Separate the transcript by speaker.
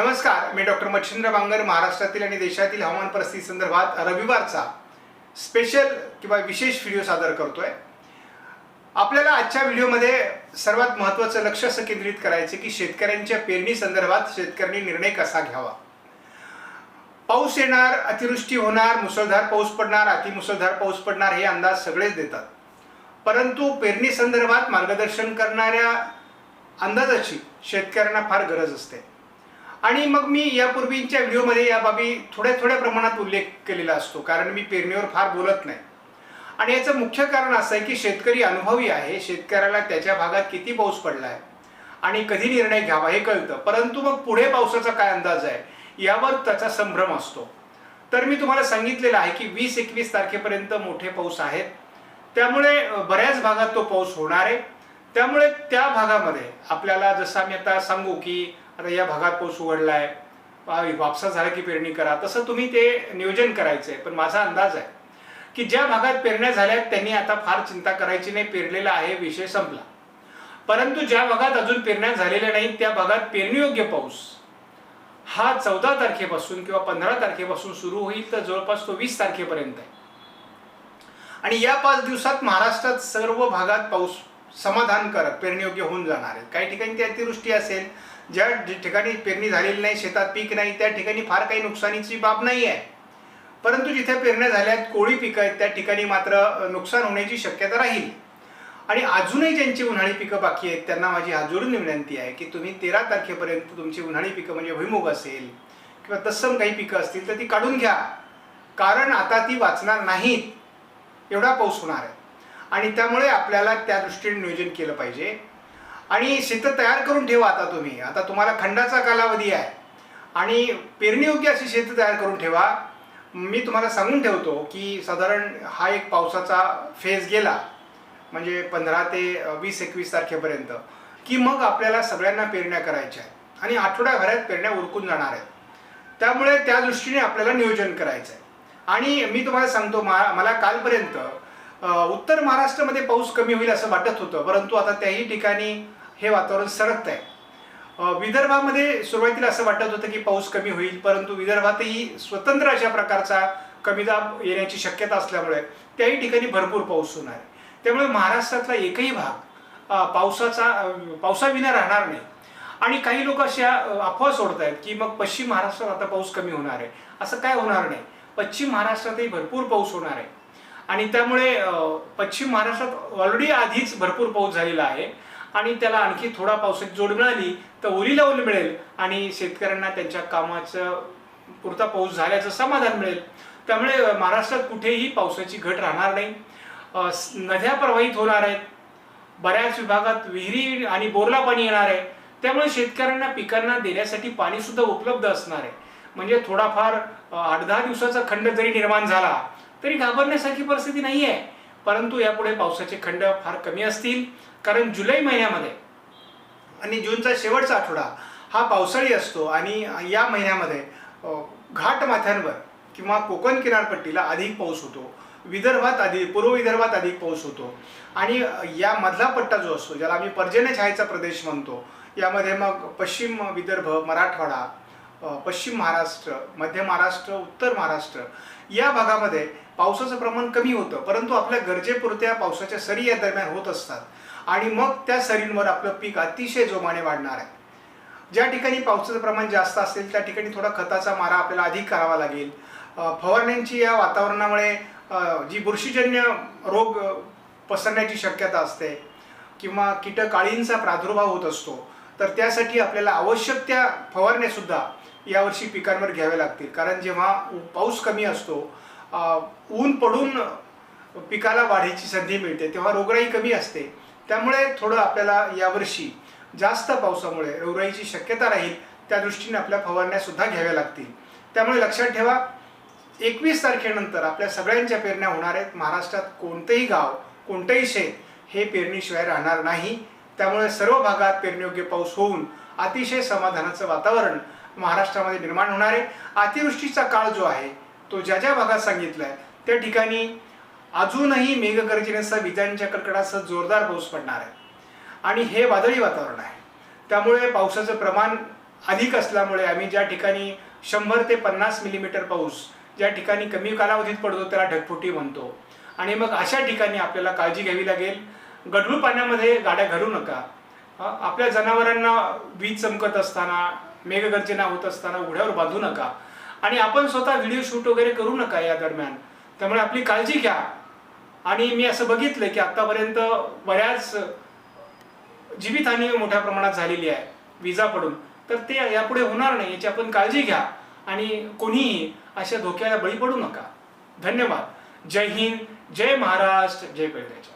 Speaker 1: नमस्कार मी डॉक्टर मच्छिंद्र बांगर महाराष्ट्रातील आणि देशातील हवामान परिस्थिती संदर्भात रविवारचा स्पेशल किंवा विशेष व्हिडिओ सादर करतोय. आपल्याला आजच्या व्हिडिओमध्ये सर्वात महत्त्वाचं लक्ष असं केंद्रित करायचं की शेतकऱ्यांच्या पेरणी संदर्भात शेतकऱ्यांनी निर्णय कसा घ्यावा? पाऊस येणार अतिवृष्टी होणार मुसळधार पाऊस पडणार अतिमुसळधार पाऊस पडणार हे अंदाज सगळेच देतात. परंतु पेरणी संदर्भात मार्गदर्शन करणाऱ्या अंदाजाची शेतकऱ्यांना फार गरज असते. आणि मग मी यापूर्वीच्या व्हिडिओमध्ये या बाबी थोड्या थोड्या प्रमाणात उल्लेख केलेला असतो. कारण मी पेरणीवर फार बोलत नाही. आणि याचं मुख्य कारण असं आहे की शेतकरी अनुभवी आहे. शेतकऱ्याला त्याच्या भागात किती पाऊस पडला आहे आणि कधी निर्णय घ्यावा हे कळतं. परंतु मग पुढे पावसाचा काय अंदाज आहे? यावर त्याचा संभ्रम असतो. तर मी तुम्हाला सांगितलेलं आहे की वीस एकवीस तारखेपर्यंत मोठे पाऊस आहेत. त्यामुळे बऱ्याच भागात तो पाऊस होणार आहे. त्यामुळे त्या भागामध्ये आपल्याला जसं आम्ही आता सांगू की आता या भागात पाऊस उघडला आहे वापसा झाला की पेरणी करा. तसं तुम्ही ते नियोजन करायचं आहे पण माझा अंदाज आहे की ज्या भागात पेरण्या झाल्यात त्यांनी आता फार चिंता करायची नाही पेरलेला आहे विषय संपला. परंतु ज्या भागात अजून पेरण्या झालेल्या नाहीत त्या भागात पेरणीयोग्य पाऊस हा चौदा तारखेपासून किंवा पंधरा तारखेपासून सुरू होईल तर जवळपास तो वीस तारखेपर्यंत आहे. आणि या पाच दिवसात महाराष्ट्रात सर्व भागात पाऊस समाधानकारक पेरणीयोग्य होऊन जाणार आहे. काही ठिकाणी ती अतिवृष्टी असेल ज्या ठिकाणी पेरणी झालेली नाही शेतात पीक नाही त्या ठिकाणी फार काही नुकसानीची बाब नाही आहे. परंतु जिथे पेरण्या झाल्यात कोळी पिकं आहेत त्या ठिकाणी मात्र नुकसान होण्याची शक्यता राहील. आणि अजूनही ज्यांची उन्हाळी पिकं बाकी आहेत त्यांना माझी हात जोडून विनंती आहे की तुम्ही तेरा तारखेपर्यंत तुमची उन्हाळी पिकं म्हणजे भुईमुग असेल किंवा तत्सम काही पिकं असतील तर ती काढून घ्या. कारण आता ती वाचणार नाहीत एवढा पाऊस होणार आहे. आणि त्यामुळे आपल्याला त्या दृष्टीने नियोजन केलं पाहिजे. आणि शेतं तयार करून ठेवा आता तुम्ही. आता तुम्हाला खंडाचा कालावधी आहे. आणि पेरणीयोग्य अशी शेतं तयार करून ठेवा. मी तुम्हाला सांगून ठेवतो की साधारण हा एक पावसाचा फेज गेला म्हणजे पंधरा ते वीस एकवीस तारखेपर्यंत की मग आपल्याला सगळ्यांना पेरण्या करायच्या आहेत. आणि आठवड्याभरात पेरण्या उरकून जाणार आहेत. त्यामुळे त्या दृष्टीने आपल्याला नियोजन करायचं आहे आणि मी तुम्हाला सांगतो मा मला कालपर्यंत उत्तर महाराष्ट्रामध्ये पाऊस कमी होईल असं वाटत होतं परंतु आता त्याही ठिकाणी हे वातावरण सरकत आहे. विदर्भामध्ये सुरुवातीला असं वाटत होतं की पाऊस कमी होईल परंतु विदर्भातही स्वतंत्र अशा प्रकारचा कमी दाब येण्याची शक्यता असल्यामुळे त्याही ठिकाणी भरपूर पाऊस होणार आहे. त्यामुळे महाराष्ट्रातला एकही भाग पावसाचा पावसाविना राहणार नाही. आणि काही लोक अशा अफवा सोडत आहेत की मग पश्चिम महाराष्ट्रात आता पाऊस कमी होणार आहे. असं काय होणार नाही. पश्चिम महाराष्ट्रातही भरपूर पाऊस होणार आहे. आणि त्यामुळे पश्चिम महाराष्ट्रात ऑलरेडी आधीच भरपूर पाऊस झालेला आहे. आणि त्याला आणखी थोडा पावसाची जोड मिळाली तर ओलीला ओली मिळेल आणि शेतकऱ्यांना त्यांच्या कामाचं पुरता पाऊस झाल्याचं समाधान मिळेल. त्यामुळे महाराष्ट्रात कुठेही पावसाची घट राहणार नाही. नद्या प्रवाहित होणार आहेत. बऱ्याच विभागात विहिरी आणि बोरला पाणी येणार आहे. त्यामुळे शेतकऱ्यांना पिकांना देण्यासाठी पाणी सुद्धा उपलब्ध असणार आहे. म्हणजे थोडाफार आठ दहा दिवसाचा खंड जरी निर्माण झाला तरी घाबरण्यासारखी परिस्थिती नाही आहे परंतु यापुढे पावसाचे खंड फार कमी असतील. कारण जुलै महिन्यामध्ये आणि जूनचा शेवटचा आठवडा हा पावसाळी असतो आणि या महिन्यामध्ये घाटमाथ्यांवर घाट माथ्यांवर किंवा कोकण किनारपट्टीला अधिक पाऊस होतो. विदर्भात अधिक पूर्व विदर्भात अधिक पाऊस होतो. आणि या मधला पट्टा जो असतो ज्याला आम्ही पर्जन्य छायेचा प्रदेश म्हणतो यामध्ये मग पश्चिम विदर्भ मराठवाडा पश्चिम महाराष्ट्र मध्य महाराष्ट्र उत्तर महाराष्ट्र या भागामध्ये पावसाचं प्रमाण कमी होतं. परंतु आपल्या गरजेपुरत्या पावसाच्या सरी या दरम्यान होत असतात. आणि मग त्या सरींवर आपलं पीक अतिशय जोमाने वाढणार आहे. ज्या ठिकाणी पावसाचं प्रमाण जास्त असेल त्या ठिकाणी थोडा खताचा मारा आपल्याला अधिक करावा लागेल. फवारण्यांची या वातावरणामुळे जी बुरशीजन्य रोग पसरण्याची शक्यता असते किंवा कीटकाळींचा प्रादुर्भाव होत असतो तर त्यासाठी आपल्याला आवश्यक त्या फवारण्यासुद्धा यावर्षी पिकांवर घ्याव्या लागतील. कारण जेव्हा पाऊस कमी असतो ऊन पडून पिकाला वाढीची संधी मिळते तेव्हा रोगराई कमी असते. त्यामुळे थोडं आपल्याला यावर्षी जास्त पावसामुळे रोगराईची शक्यता राहील त्या दृष्टीने आपल्या फवारण्यासुद्धा घ्याव्या लागतील. त्यामुळे लक्षात ठेवा एकवीस तारखेनंतर आपल्या सगळ्यांच्या पेरण्या होणार आहेत. महाराष्ट्रात कोणतेही गाव कोणतंही शेत हे पेरणीशिवाय राहणार नाही. त्यामुळे सर्व भागात पेरणीयोग्य पाऊस होऊन अतिशय समाधानाचं वातावरण महाराष्ट्रामध्ये निर्माण होणार आहे. अतिवृष्टीचा काळ जो आहे तो ज्या ज्या भागात सांगितला आहे त्या ठिकाणी अजूनही मेघगर्जनेसह विजांच्या कडकडासह जोरदार पाऊस पडणार आहे. आणि हे वादळी वातावरण आहे. त्यामुळे पावसाचं प्रमाण अधिक असल्यामुळे आम्ही ज्या ठिकाणी शंभर ते पन्नास मिलीमीटर पाऊस ज्या ठिकाणी कमी कालावधीत पडतो त्याला ढगफुटी म्हणतो. आणि मग अशा ठिकाणी आपल्याला काळजी घ्यावी लागेल. गढूळ पाण्यामध्ये गाड्या घालू नका. आपल्या जनावरांना वीज चमकत असताना मेघगर्जना होत असताना उघड्यावर बांधू नका. आणि आपण स्वतः व्हिडिओ शूट वगैरे करू नका या दरम्यान. त्यामुळे आपली काळजी घ्या. आणि मी असं बघितलं की आतापर्यंत बऱ्याच जीवितहानी मोठ्या प्रमाणात झालेली आहे विजा पडून. तर ते यापुढे होणार नाही याची आपण काळजी घ्या. आणि कोणीही अशा धोक्याला बळी पडू नका. धन्यवाद. जय हिंद जय महाराष्ट्र जय पैदळच्या